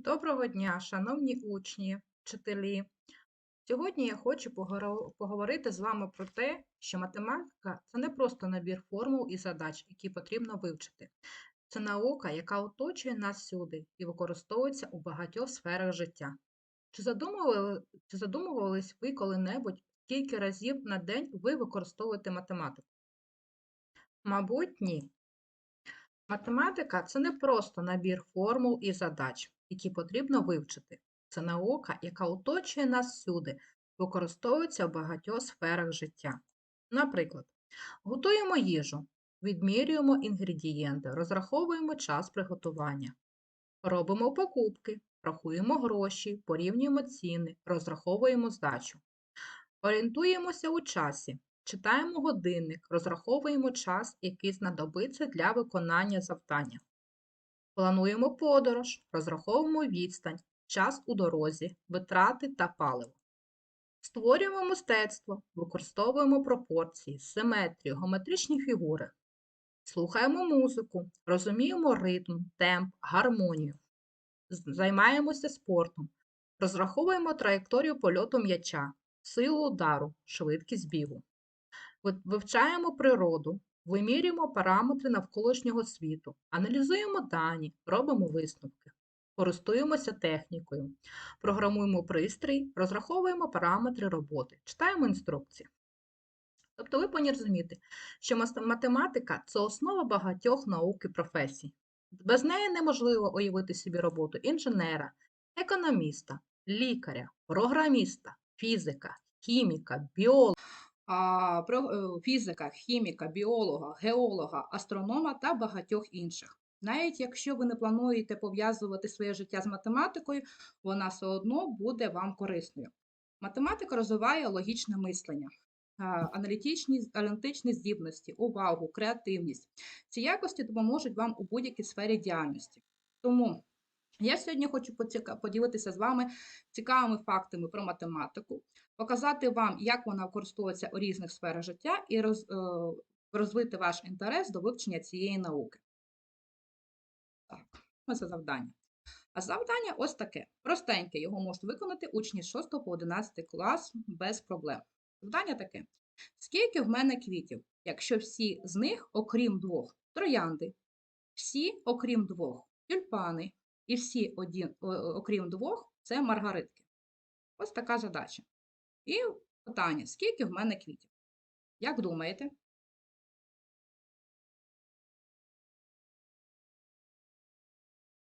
Доброго дня, шановні учні, вчителі. Сьогодні я хочу поговорити з вами про те, що математика це не просто набір формул і задач, які потрібно вивчити. Це наука, яка оточує нас всюди і використовується у багатьох сферах життя. Чи задумували, чи задумувались ви коли-небудь, скільки разів на день ви використовуєте математику? Мабуть, ні. Математика це не просто набір формул і задач, які потрібно вивчити. Це наука, яка оточує нас всюди, використовується в багатьох сферах життя. Наприклад, готуємо їжу, відмірюємо інгредієнти, розраховуємо час приготування, робимо покупки, рахуємо гроші, порівнюємо ціни, розраховуємо здачу, орієнтуємося у часі, читаємо годинник, розраховуємо час, який знадобиться для виконання завдання. Плануємо подорож, розраховуємо відстань, час у дорозі, витрати та паливо. Створюємо мистецтво, використовуємо пропорції, симетрію, геометричні фігури. Слухаємо музику, розуміємо ритм, темп, гармонію. Займаємося спортом, розраховуємо траєкторію польоту м'яча, силу удару, швидкість бігу. Вивчаємо природу, вимірюємо параметри навколишнього світу, аналізуємо дані, робимо висновки, користуємося технікою, програмуємо пристрій, розраховуємо параметри роботи, читаємо інструкції. Тобто ви повинні розуміти, що математика це основа багатьох наук і професій. Без неї неможливо уявити собі роботу інженера, економіста, лікаря, програміста, фізика, хіміка, біолога фізика, хіміка, біолога, геолога, астронома та багатьох інших. Навіть якщо ви не плануєте пов'язувати своє життя з математикою, вона все одно буде вам корисною. Математика розвиває логічне мислення, аналітичні, аналітичні здібності, увагу, креативність. Ці якості допоможуть вам у будь-якій сфері діяльності. Тому я сьогодні хочу поділитися з вами цікавими фактами про математику, показати вам, як вона використовується у різних сферах життя, і роз, е, розвити ваш інтерес до вивчення цієї науки. Так, ось це завдання. А завдання ось таке. Простеньке, його можуть виконати учні з 6 по 11 клас без проблем. Завдання таке. Скільки в мене квітів, якщо всі з них, окрім двох, троянди, всі, окрім двох, тюльпани, і всі, один, окрім двох, це маргаритки. Ось така задача. І питання: скільки в мене квітів? Як думаєте?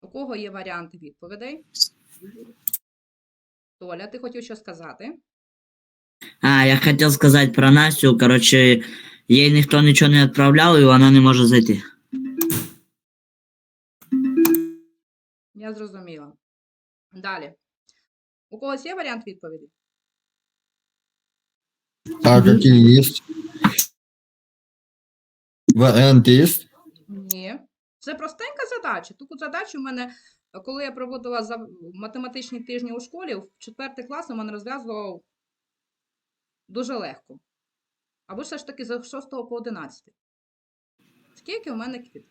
У кого є варіанти відповідей? Толя, ти хотів що сказати? А, я хотел сказать про Настю. Короче, ей никто ничего не отправлял, и она не может зайти. Я зрозуміла. Далі. У когось є варіант відповіді? А какие есть? Варианты есть? Ні. Це простенька задача. Таку задачу в мене, коли я проводила за- математичні тижні у школі, в четвертий клас у мене розв'язував дуже легко. Або все ж таки з 6 по 11. Скільки в мене квіт?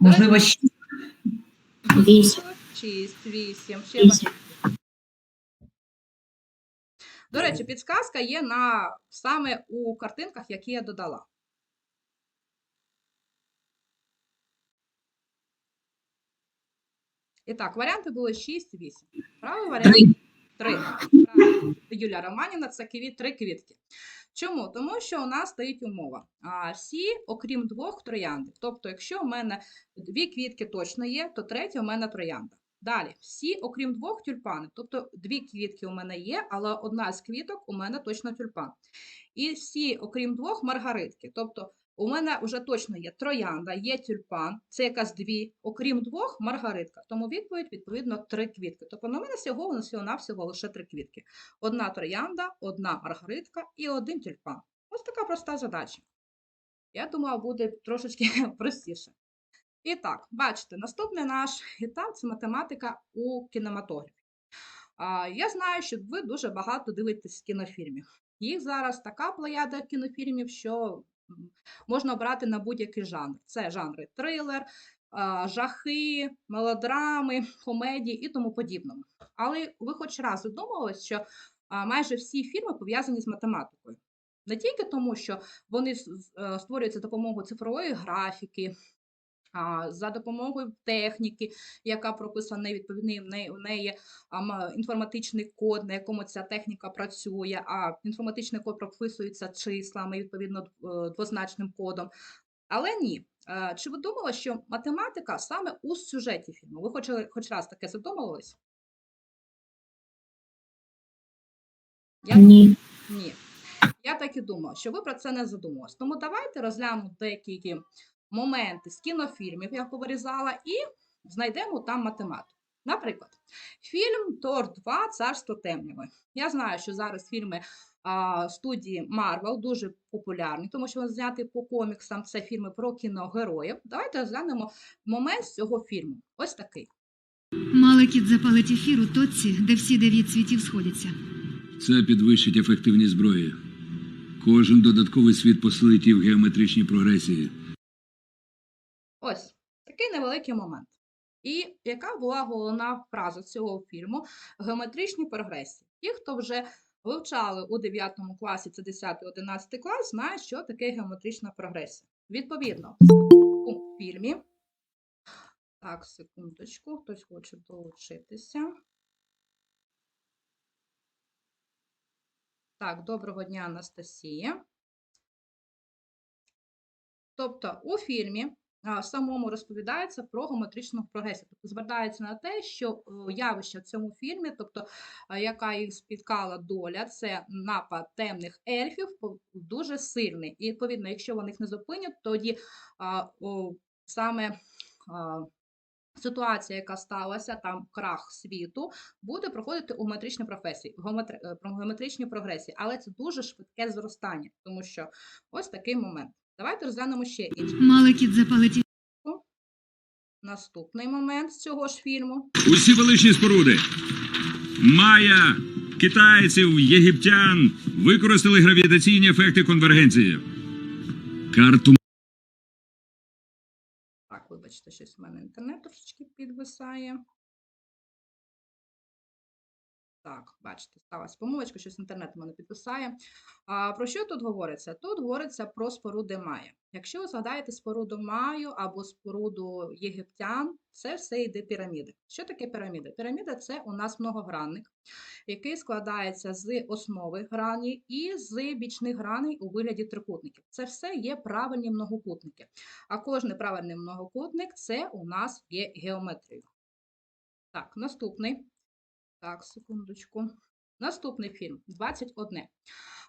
Можливо, шість. Вісім. 6, 8, ще Вісім. До речі, підсказка є на саме у картинках, які я додала. І так, варіанти були 6, 8. Правий варіант 3. Юлія Романівна, це квіт, 3 квітки. Чому? Тому що у нас стоїть умова. А, всі, окрім двох, троянди. Тобто, якщо у мене дві квітки точно є, то третя у мене троянда. Далі, всі, окрім двох, тюльпани. Тобто дві квітки у мене є, але одна з квіток у мене точно тюльпан. І всі, окрім двох, маргаритки. Тобто у мене вже точно є троянда, є тюльпан, це якраз дві, окрім двох, маргаритка. Тому відповідь, відповідно, три квітки. Тобто на мене всього всього навсього лише три квітки. Одна троянда, одна маргаритка і один тюльпан. Ось така проста задача. Я думаю, буде трошечки простіше. І так, бачите, наступний наш етап це математика у кінематографі. Я знаю, що ви дуже багато дивитесь кінофільмів. Їх зараз така плеяда кінофільмів, що можна обрати на будь-який жанр. Це жанри трилер, жахи, мелодрами, комедії і тому подібному. Але ви хоч раз задумувались, що майже всі фільми пов'язані з математикою. Не тільки тому, що вони е, створюються допомогою цифрової графіки, за допомогою техніки, яка прописана відповідний в неї, в неї інформатичний код, на якому ця техніка працює, а інформатичний код прописується числами, відповідно е, двозначним кодом. Але ні. Е, Чи ви думали, що математика саме у сюжеті фільму? Ви хоч, хоч раз таке задумувались? Я Ні. ні. Я так і думала, що ви про це не задумувались. Тому давайте розглянемо деякі моменти з кінофільмів, я повирізала, і знайдемо там математику. Наприклад, фільм Тор 2 Царство темряви. Я знаю, що зараз фільми а, студії Marvel дуже популярні, тому що вони зняті по коміксам. Це фільми про кіногероїв. Давайте розглянемо момент з цього фільму. Ось такий. Малекіт запалить ефір у точці, де всі дев'ять світів сходяться. Це підвищить ефективність зброї. Кожен додатковий світ посилить її в геометричній прогресії. Ось такий невеликий момент. І яка була головна фраза цього фільму? Геометричні прогресії. Ті, хто вже вивчали у 9 класі, це 10-11 клас, знають, що таке геометрична прогресія. Відповідно, у фільмі. Так, секундочку, хтось хоче долучитися. Так, доброго дня, Анастасія. Тобто у фільмі самому розповідається про геометричну прогресію. Тобто звертається на те, що е, явище в цьому фільмі, тобто яка їх спіткала доля, це напад темних ельфів, дуже сильний. І відповідно, якщо вони їх не зупинять, тоді а, о, саме а, ситуація, яка сталася, там крах світу, буде проходити у геометричній професії, е, геометричній прогресії, але це дуже швидке зростання, тому що ось такий момент. Давайте розглянемо ще інший. Малекіт запалить ефір. Наступний момент з цього ж фільму. Усі величні споруди Майя, китайців, єгиптян використали гравітаційні ефекти конвергенції. Карту Так, вибачте, щось в мене інтернет трошечки підвисає. Так, бачите, сталася помилочка, щось інтернет мене підвисає. А, про що тут говориться? Тут говориться про споруди Майя. Якщо ви згадаєте споруду Маю або споруду єгиптян, це все йде піраміди. Що таке піраміда? Піраміда це у нас многогранник, який складається з основи грані і з бічних граней у вигляді трикутників. Це все є правильні многокутники. А кожний правильний многокутник це у нас є геометрією. Так, наступний. Так, секундочку. Наступний фільм 21.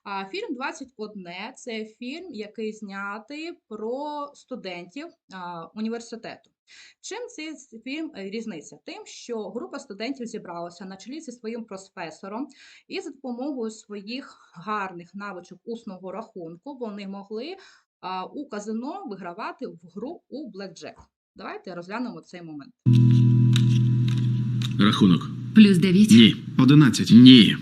А, фільм 21 це фільм, який знятий про студентів університету. Чим цей фільм е, різниця? Тим, що група студентів зібралася на чолі зі своїм професором, і за допомогою своїх гарних навичок усного рахунку вони могли у казино вигравати в гру у блекджек. Давайте розглянемо цей момент. Рахунок. Плюс дев'ять. Ні. 11. Ні.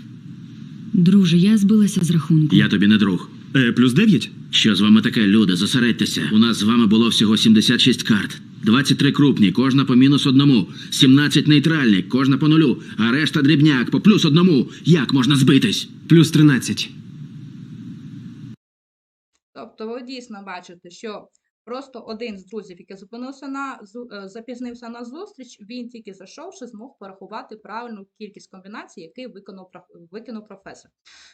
Друже, я збилася з рахунку. Я тобі не друг. Е, плюс 9? Що з вами таке, люди? Зосередьтеся. У нас з вами було всього 76 карт. 23 крупні, кожна по мінус одному, 17 нейтральні, кожна по нулю, а решта дрібняк по плюс одному. Як можна збитись? Плюс 13. Тобто ви дійсно бачите, що просто один з друзів, який зупинився на е, запізнився на зустріч, він тільки зайшовши, змог порахувати правильну кількість комбінацій, які виконав викинув професор.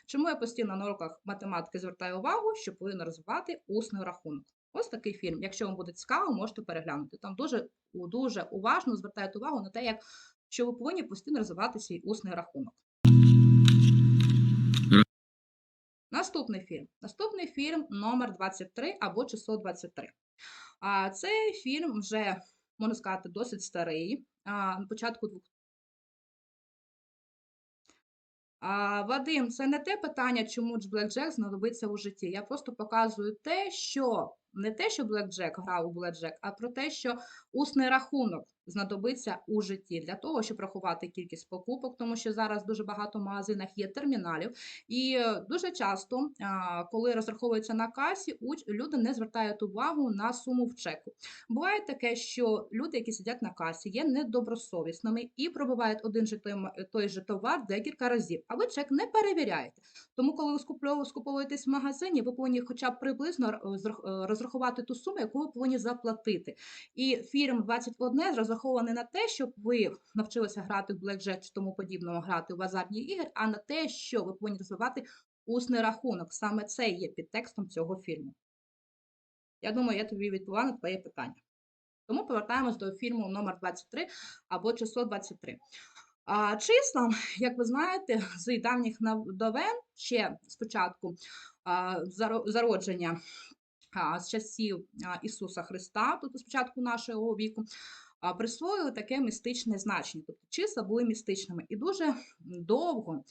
Чому я постійно на уроках математики звертаю увагу, що повинно розвивати усний рахунок. Ось такий фільм. Якщо вам буде цікаво, можете переглянути. Там дуже, дуже уважно звертають увагу на те, як що ви повинні постійно розвивати свій усний рахунок. Наступний фільм. Наступний фільм номер 23 або число 23. А цей фільм вже, можна сказати, досить старий. На початку двох. А, Вадим, це не те питання, чому ж Блекджек знадобиться у житті. Я просто показую те, що не те, що Блекджек грав у Блекджек, а про те, що усний рахунок знадобиться у житті для того, щоб рахувати кількість покупок, тому що зараз дуже багато в магазинах є терміналів. І е, дуже часто, коли розраховується на касі, люди не звертають увагу на суму в чеку. Буває таке, що люди, які сидять на касі, є недобросовісними і пробивають один же той, же товар декілька разів, а ви чек не перевіряєте. Тому, коли ви скуповуєтесь в магазині, ви повинні хоча б приблизно зрах- е, розрахувати ту суму, яку ви повинні заплатити. І фільм 21 розрахований на те, щоб ви навчилися грати в блекджек чи тому подібного, грати в азартні ігри, а на те, що ви повинні розвивати усний рахунок. Саме це є підтекстом цього фільму. Я думаю, я тобі відповіла на твоє питання. Тому повертаємось до фільму номер 23 або число 23. А, числа, як ви знаєте, з давніх давен ще спочатку зародження з часів Ісуса Христа, тобто спочатку нашого віку, присвоїли таке містичне значення. Тобто числа були містичними. І дуже довго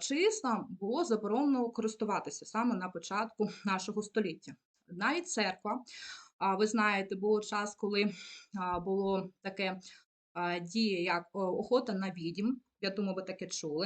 числа було заборонено користуватися саме на початку нашого століття. Навіть церква, ви знаєте, був час, коли було таке діє як охота на відім. Я думаю, ви таке чули.